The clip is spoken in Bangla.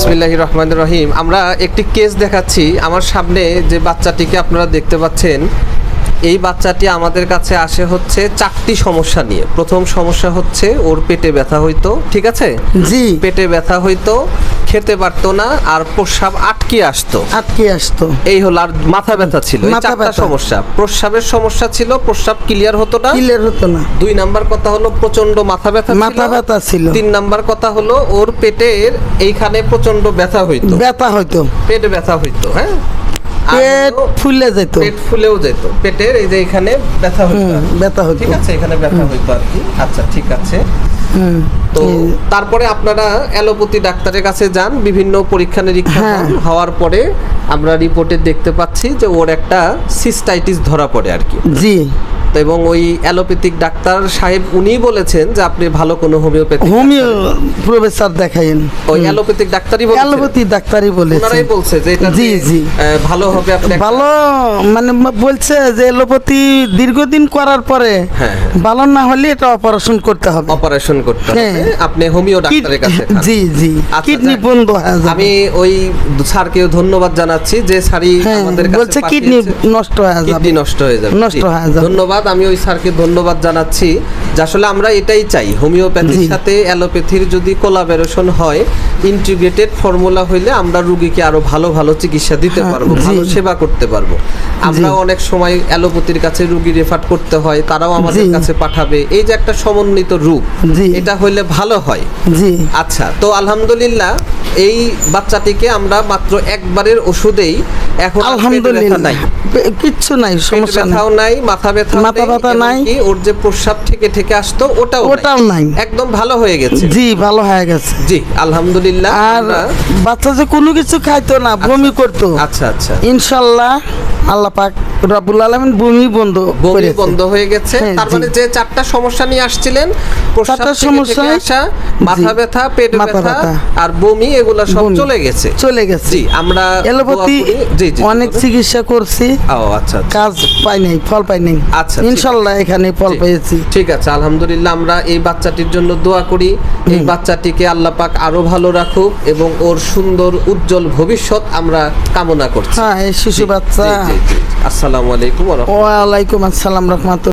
বিসমিল্লাহ রহমান রহিম। আমরা একটি কেস দেখাচ্ছি। আমার সামনে যে বাচ্চাটিকে আপনারা দেখতে পাচ্ছেন এই বাচ্চাটি আমাদের কাছে আসে হচ্ছে চারটি সমস্যা নিয়ে। প্রথম সমস্যা হচ্ছে ওর পেটে ব্যথা হইতো ঠিক আছে? জি। পেটে ব্যথা হইতো খেতে পারতো না আর প্রস্রাব আটকে আসতো। আটকে আসতো। এই হলো আর মাথা ব্যথা ছিল। মাথা চারটা ব্যথা। সমস্যা। প্রস্রাবের সমস্যা ছিল প্রস্রাব ক্লিয়ার হতো না। ক্লিয়ার হতো না। দুই নাম্বার কথা হলো প্রচণ্ড মাথা ব্যথা ছিল। মাথা ব্যথা ছিল। তিন নাম্বার কথা হলো ওর পেটের এইখানে প্রচণ্ড ব্যথা হইতো। ব্যথা হইতো। পেটে ব্যথা হইতো হ্যাঁ? পেট ফুলে যেত। পেট ফুলেও যেত। পেটের এই যে এখানে ব্যথা হইতো। ব্যথা হইতো। ঠিক আছে? এখানে ব্যথা হইতো আর কি। আচ্ছা ঠিক আছে। হুম, তো তারপরে আপনারা অ্যালোপ্যাথি ডাক্তারের কাছে যান বিভিন্ন পরীক্ষা নিরীক্ষা হ্যাঁ। হওয়ার পরে আমরা রিপোর্টে দেখতে পাচ্ছি যে ওর একটা সিস্টাইটিস ধরা পড়ে আর কি। জি। তো এবং ওই অ্যালোপ্যাথিক ডাক্তার সাহেব উনি বলেছেন যে আপনি ভালো কোনো হোমিওপ্যাথি হোমিও প্রফেসর দেখাইন। ওই অ্যালোপ্যাথিক ডাক্তারই বলেছেন। অ্যালোপ্যাথি ডাক্তারই বলেছে ওনারাই বলছে যে এটা জি, জি। ভালো হবে আপনি ভালো মানে বলছে যে এলোপ্যাথি দীর্ঘদিন করার পরে হ্যাঁ। ভালো না হলে এটা অপারেশন করতে হবে। অপারেশন করতে হবে। হ্যাঁ। আপনি হোমিও ডাক্তারের কাছে জি জি। আচ্ছা, কিডনি যাক। বন্ধ হয়ে আমি ওই স্যারকেও ধন্যবাদ জানাচ্ছি যে স্যারই হ্যাঁ আমাদের কাছে বলছে কিডনি নষ্ট হয়ে যাবে। কিডনি নষ্ট হয়ে যাবে। নষ্ট হয়ে যাবে। ধন্যবাদ। আমি ওই স্যারকে ধন্যবাদ জানাচ্ছি যে আসলে আমরা এটাই চাই। হোমিওপ্যাথির সাথে অ্যালোপ্যাথির যদি কোলাবোরেশন হয় ইন্টিগ্রেটেড ফর্মুলা হইলে আমরা রুগীকে আরও ভালো ভালো চিকিৎসা দিতে হ্যাঁ, পারব ভালো সেবা করতে পারব। আমরা অনেক সময় অ্যালোপ্যাথির কাছে রুগী রেফার করতে হয় তারাও আমাদের কাছে পাঠাবে। এই যে একটা সমন্বিত রূপ এটা হইলে ভালো হয়। জি। আচ্ছা তো আলহামদুলিল্লাহ এই বাচ্চাটিকে আমরা মাত্র একবারের ওষুধেই এখন ব্যথা নাই। আলহামদুলিল্লাহ কিচ্ছু নাই সমস্যা নাই। মাথা ব্যথা মাথা ব্যথা নাই। ওর যে প্রস্রাব থেকে থেকে আসতো ওটাও ওটাও নাই। একদম ভালো হয়ে গেছে। জি ভালো হয়ে গেছে। জি আলহামদুলিল্লাহ আর বাচ্চা যে কোনো কিছু খাইতো না বমি করতো। আচ্ছা আচ্ছা। ইনশাল্লাহ আল্লাহ পাক আলমিন বমি বন্ধ বমি বন্ধ হয়ে গেছে। হ্যাঁ, মানে যে চারটা সমস্যা নিয়ে আসছিলেন চারটা সমস্যা, আসা মাথা ব্যথা পেট ব্যথা। আর বমি এগুলা সব চলে গেছে। চলে গেছে। জি আমরা এলোপ্যাথি অনেক চিকিৎসা করছি। ও আচ্ছা আচ্ছা। কাজ পাই নাই ফল পাই নাই। আচ্ছা, ঠিক ইনশাল্লাহ এখানে ফল পেয়েছি। ঠিক আছে আলহামদুলিল্লাহ আমরা এই বাচ্চাটির জন্য দোয়া করি। এই বাচ্চাটিকে আল্লাহ পাক আরও ভালো রাখুক এবং ওর সুন্দর উজ্জ্বল ভবিষ্যৎ আমরা কামনা করছি। হ্যাঁ এই শিশু বাচ্চা। আসসালামু আলাইকুম ওয়া আলাইকুম আসসালাম রহমতুল্লাহ।